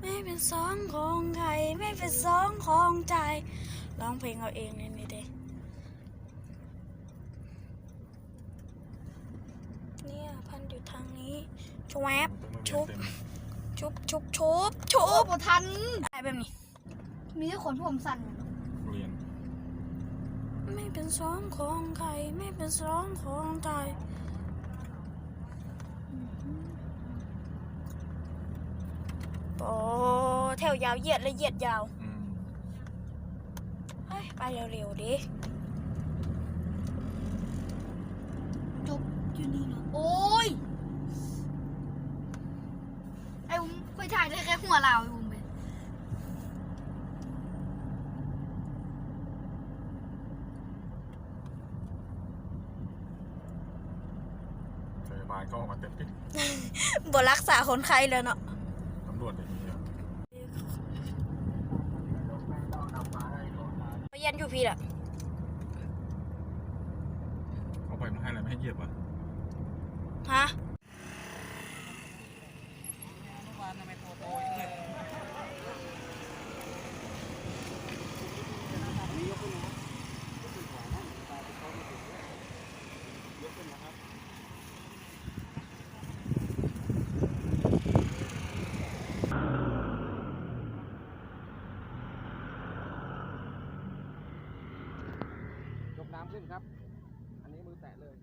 ไม่เป็นสองของใครไม่เป็นสองของใจร้องเพลงเอาเองเลยนี่เด้เนี่ยพันอยู่ทางนี้ชวบชุบชุบชุบชุบชุโอ้บโหทันได้แบบนี้ มีแต่ขนผมสั่นเรียนไม่เป็นสองของใครไม่เป็นสองของใจ โอ้แถวยาวเหยียดเลยเหยียดยาวอืมเฮ้ยไปเร็วๆดิ จบอยู่นี่เนาะโอ้ย ไอ้บุ้มไปถ่ายได้แค่หัวเราไอ้บุ้มไปพยาบาลก็ออกมาเต็มที่บรักษาคนไข้แล้วเนาะ ตำรวจอย่างนี้อะ ไปยั นอยู่พี่ละเอาไปมาให้อะไรไม่ให้เหยียบวะฮะยกน้ำ น้ำขึ้นครับ อันนี้มือแตะเลย